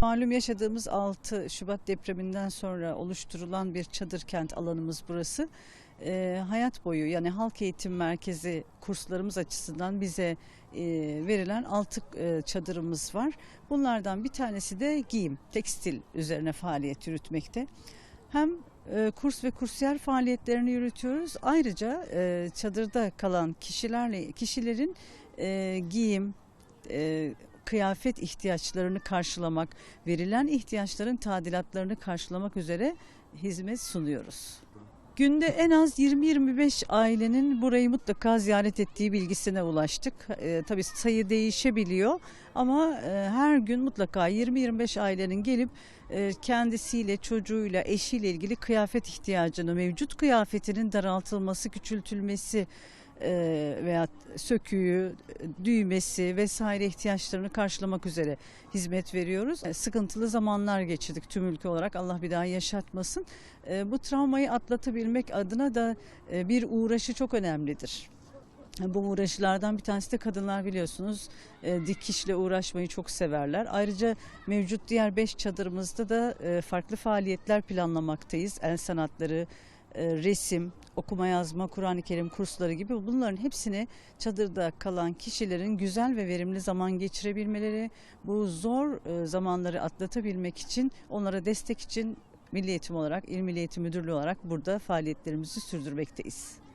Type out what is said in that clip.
Malum yaşadığımız 6 Şubat depreminden sonra oluşturulan bir çadır kent alanımız burası. Ee, hayat boyu yani halk eğitim merkezi kurslarımız açısından bize e, verilen 6 çadırımız var. Bunlardan bir tanesi de giyim, tekstil üzerine faaliyet yürütmekte. Hem e, kurs ve kursiyer faaliyetlerini yürütüyoruz. Ayrıca e, çadırda kalan kişilerle kişilerin e, giyim, e, kıyafet ihtiyaçlarını karşılamak, verilen ihtiyaçların tadilatlarını karşılamak üzere hizmet sunuyoruz. Günde en az 20-25 ailenin burayı mutlaka ziyaret ettiği bilgisine ulaştık. E, tabii sayı değişebiliyor ama e, her gün mutlaka 20-25 ailenin gelip e, kendisiyle, çocuğuyla, eşiyle ilgili kıyafet ihtiyacını, mevcut kıyafetinin daraltılması, küçültülmesi veya söküğü, düğmesi vesaire ihtiyaçlarını karşılamak üzere hizmet veriyoruz. E, Sıkıntılı zamanlar geçirdik tüm ülke olarak Allah bir daha yaşatmasın. E, Bu travmayı atlatabilmek adına da e, bir uğraşı çok önemlidir. Bu uğraşılardan bir tanesi de kadınlar biliyorsunuz e, dikişle uğraşmayı çok severler. Ayrıca mevcut diğer beş çadırımızda da e, farklı faaliyetler planlamaktayız. El sanatları, e, resim, okuma yazma, Kur'an-ı Kerim kursları gibi bunların hepsini çadırda kalan kişilerin güzel ve verimli zaman geçirebilmeleri, bu zor e, zamanları atlatabilmek için onlara destek için Milli Eğitim olarak, İl Milli Eğitim Müdürlüğü olarak burada faaliyetlerimizi sürdürmekteyiz.